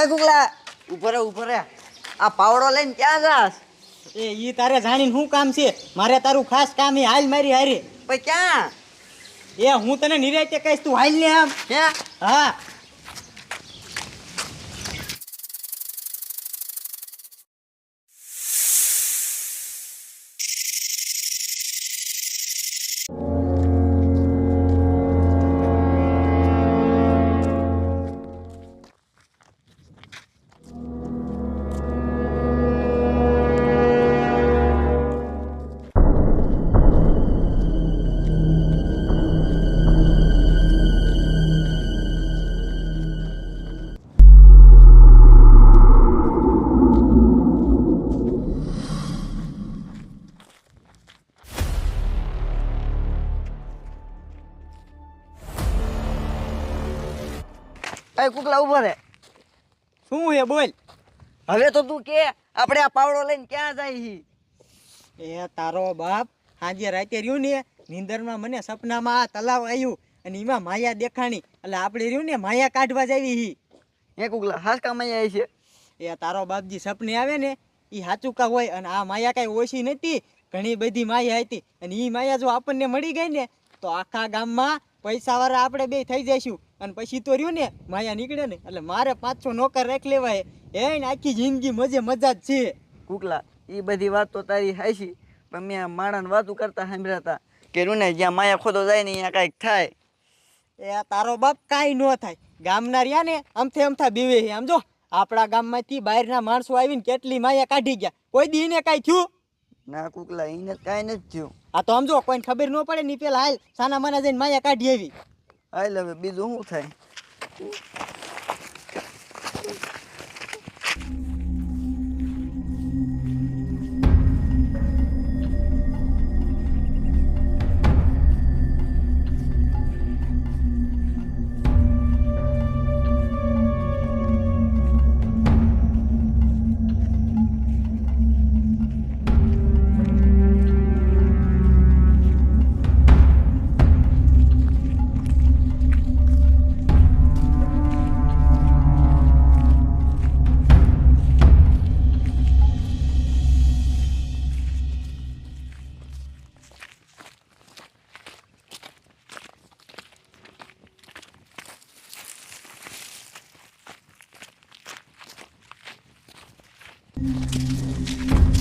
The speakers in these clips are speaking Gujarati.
એ ગુગલા ઉપર રે આ પાવડો લઈને ક્યાં જાસ એ ઈ તારે જાણીને શું કામ છે? મારે તારું ખાસ કામ એ હાલ મારી હારી. પછી ક્યાં? એ હું તને નિરાયતે કહીશ તું હાલ ને આમ. હા. એ કુકલા ઊભો રે શું હે બોલ? હવે તો તું કે આપણે આ પાવડો લઈને ક્યાં જાય હી? એ તારો બાપ હાજે રાતે રહ્યું ને નીંદરમાં મને સપનામાં આ તલાવ આવ્યું અને એમાં માયા દેખાણી. એટલે આપણે રહ્યું ને માયા કાઢવા જાવી હી. એ કુકલા હાસ કામ આવી છે એ તારો બાપજી સપને આવે ને એ હાચુકા હોય અને આ માયા કાંઈ ઓછી નથી. ઘણી બધી માયા હતી અને એ માયા જો આપણને મળી ગઈ ને તો આખા ગામમાં પૈસાવાળા આપણે બે થઈ જઈશું. અને પછી તો રહ્યું ને માયા નીકળે ને એટલે મારે પાંચસો નોકર રાખી લેવાય. એ ને આખી જિંદગી મજે મજા જ છે. કુકલા એ બધી વાત તો તારી હાચી પણ મેં માણસ વાતું કરતા સાંભળ્યા હતા કે રૂને જ્યાં માયા ખોદો જાય ને અહીંયા કાંઈક થાય. એ તારો બાપ કાંઈ ન થાય. ગામના રહ્યા ને અમથે અમથા બીવે છે. આમ જો આપણા ગામમાંથી બહારના માણસો આવીને કેટલી માયા કાઢી ગયા. કોઈ દી ને કાંઈ થયું? ના કુકલા એને કાંઈ નથી થયું. આ તો સમજો કોઈને ખબર ન પડે ની પેલા હાલ સાના માના જઈને માયા કાઢી આવી. હાલ હવે બીજું શું થાય?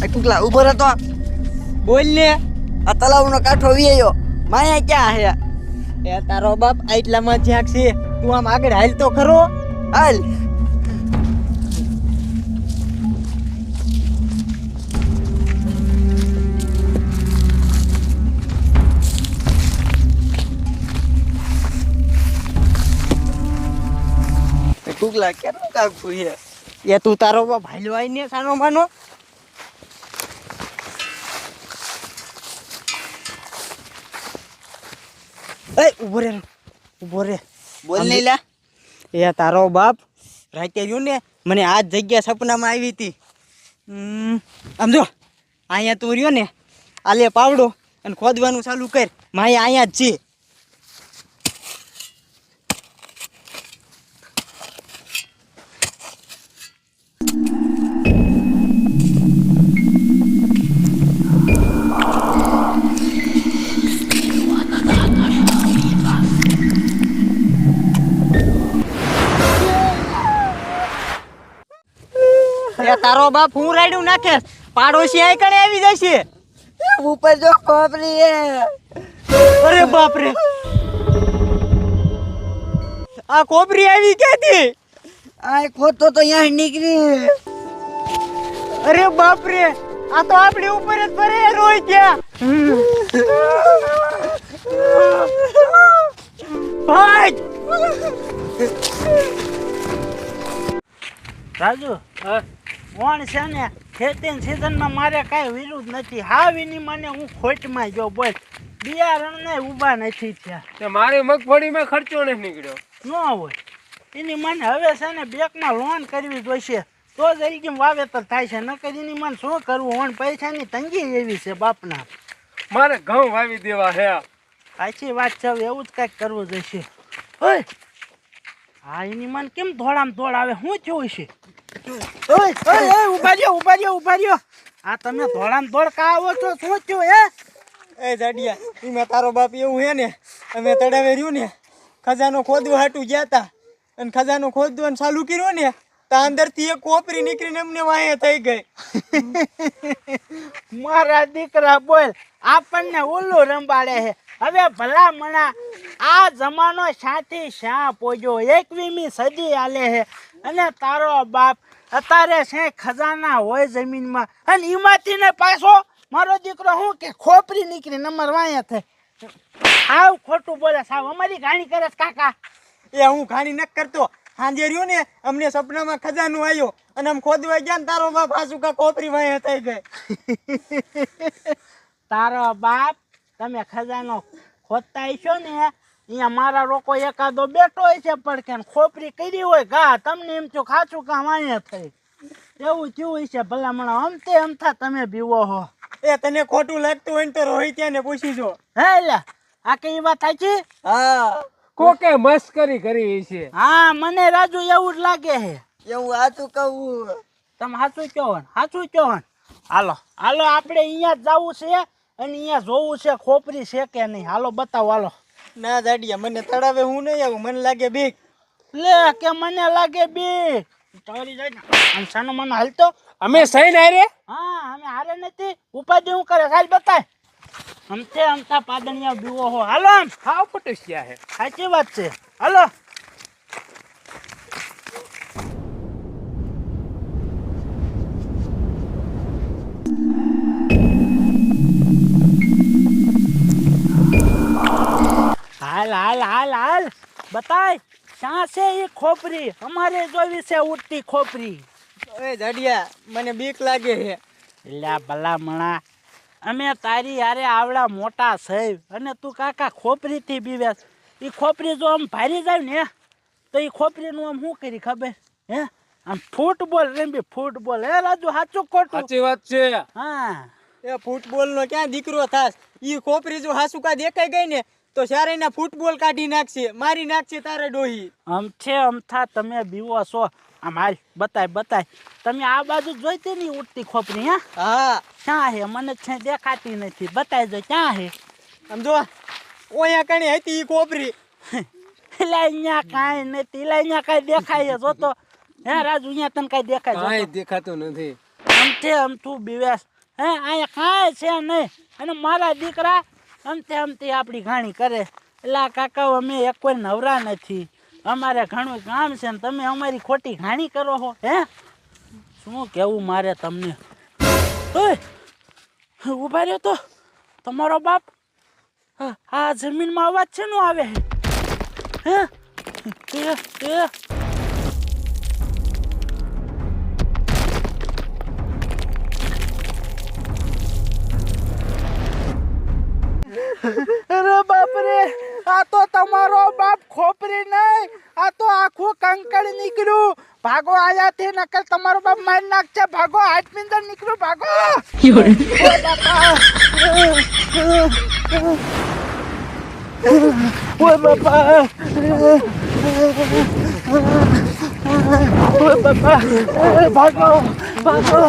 એ કુકલા ઊભો રહેતો બોલ ને. આ તલાવનો કાંઠો વિયો માયા ક્યાં હે? એ તારો બાપ આટલામાં જ્યાં છે તું આમ આગળ હાલ તો ખરો. હાલ. કુકલા કેટલું કાકું છે એ તું તારો બાપ હાલ્યો આઈ ને સાનો માનો. એ ઊભો રે ઊભો રે. બોલ નહીં લા એ તારો બાપ રાતે રહ્યું ને મને આ જગ્યા સપનામાં આવી હતી. હમ, આમ જો અહીંયા તું રહ્યો ને આલે પાવડો અને ખોદવાનું ચાલુ કર. માયા અહીંયા જ છે. બાપ હું રાડ્યું નાખે પાડોશી આય કણે આવી જશે. ઉપર જો ખોપરી હે. અરે બાપ રે આ કોપરી આવી ક્યાંથી? આ ખોતો તો અહીંયા નીકળી અરે બાપ રે આ તો આપણી ઉપર જ ફરે રોય ગયા ભાઈ! રાજુ કોણ છે ને ખેતીની સિઝનમાં મારે કાંઈ વિરુદ્ધ નથી. હા વિની મને હું ખોટમાં જો બોલ. બિયારણને ઊભા નથી થયા. મારી મગફળીમાં ખર્ચો નથી નીકળ્યો. ન હોય. એની મને હવે છે ને બેંકમાં લોન કરવી જોઈશે. તો જ એલગીમ વાવેતર થાય છે. નકર એની મને શું કરવું? હોણ પૈસાની તંગી એવી છે બાપના. મારે ઘઉં વાવી દેવા હે સાચી વાત છે એવું જ કાંઈક કરવું જોઈશે. હા એની મને કેમ ધોળામ ધોળ આવે? શું થયું છે ઓય ઓય ઓય ઊભા રહ્યો ઊભા રહ્યો ઊભા રહ્યો. આ તમે ધોળામ ધોળ કા આવો છો શું થયું હે? એ જાડિયા એમાં તારો બાપ એવું હે ને અમે તળાવે રહ્યું ને ખજાનો ખોદવા હાટું ગયા તા. અને ખજાનો ખોદવાનું ચાલુ કર્યું ને તો અંદરથી એક કોપરી નીકળીને એમને વાંહે થઈ ગઈ. મારા દીકરા બોલ આપણને ઓલું રંબાડે છે. હવે ભલા મણા આ જમાનો સાથી શા પોજો એકવીમી સદી આલે હે. અને તારો બાપ અત્યારે છે ખજાના હોય જમીનમાં. અને એમાંથી ને પાછો મારો દીકરો હું કે ખોપરી નીકળી નંબર વાયા થાય આવ ખોટું બોલે સાવ અમારી ગાણી કરે કાકા. એ હું ઘાણી ન કરતો. સાંજે રહ્યું ને અમને સપનામાં ખજાનો આવ્યો અને આમ ખોદવા ગયા ને તારો બાપ હાસુ કા ખોપરી વાંહે થઈ ગઈ. તારો બાપ તમે ખજાનો ખોદતા છો ને અહીંયા મારા લોકો એકાદો બેઠો હોય છે પણ કે ખોપરી કરી હોય ઘા તમને એમ છું ખાચું કામ અહીંયા થઈ. એવું થયું હોય છે ભલામણ અમતે અમથા તમે બીવો હો. એ તને ખોટું લાગતું હોય ને તો રોહિત ને પૂછી જો. હે લે આ કઈ વાત સાચી હા. કોકે મસ્કરી કરી છે હા મને રાજુ એવું જ લાગે છે એવું હાચું કહું. તમે સાચું કહો હાચું સાચું કહો હાલો હાલો આપણે અહીંયા જ જવું છે. અને અહીંયા જોવું છે ખોપરી છે કે નહીં? હાલો બતાવો હાલો. ના દાડિયા મને તળાવે હું નહીં આવું મને લાગે બીક. લે કે મને લાગે બી ચોરી જાય ને. આમ સાનો મને હાલતો. અમે સહી ના રે હા અમે હારે નથી. ઉપાધિ હું કરે? ખાલી બતાય. અમથે અમતા પાદણિયા બીવો હો. હાલો આમ. હાવ પટુસિયા હે. સાચી વાત છે. હાલો. હાલ હાલ હાલ હાલ. બતાય ક્યાં છે એ ખોપરી? અમારે જોવી છે ઉડતી ખોપરી. એ જડિયા મને બીક લાગે છે. એલા ભલા મણા અમે તારી યારે આવડા મોટા સૈવ અને તું કાકા ખોપરીથી બીવે એ ખોપરી જો આમ ભારી જાય ને તો એ ખોપરીનું આમ શું કરી ખબર? હે? આમ ફૂટબોલ રમી ફૂટબોલ. હે રાજુ સાચું ખોટું? સાચી વાત છે. હા. એ ફૂટબોલ નો ક્યાં દીકરો થાસ ઈ ખોપરી જો હાસુકા દેખાઈ ગઈ ને તો સારે એના ફૂટબોલ કાઢી નાખશે મારી નાખશે તારે ડોહી. આમ છે અમથા તમે બીવો છો. આમ હાલ બતાય બતાય. તમે આ બાજુ જોઈતી નહીં ઉડતી ખોપરી હા? હા. ક્યાં હે? મને છે દેખાતી નથી. બતાય જો ક્યાં હે? આમ જો ઓયા કણી હતી ઈ ખોપરી. એટલે અહીંયા કાંઈ નથી. એટલે અહીંયા કાંઈ દેખાય જો તો હે રાજુ અહીંયા તને કાંઈ દેખાય કાંઈ દેખાતું નથી. આમથે આમ તું બીવેસ હે અહીંયા કાંઈ છે નહીં. અને મારા દીકરા આમતે અમતે આપણી ઘાણી કરે. એટલે આ કાકાઓ અમે એક કોઈ નવરા નથી. અમારે ઘણું કામ છે ને તમે અમારી ખોટી ઘાણી કરો હો, હે? શું કેવું મારે તમને? ઊભા રહ્યો તો. તમારો બાપ? આ જમીનમાં અવાજ છે નો આવે હે? અરે બાપ રે આ તો તમારો બાપ ખોપરી નહીં, આ તો આખું કંકડ નીકળ્યું. ભાગો આયાથી, નકર તમારો બાપ માર નાખશે. ભાગો હાથ પિંજર નીકળ્યું, ભાગો. ઓય બાપા. ઓય બાપા. ભાગો ભાગો.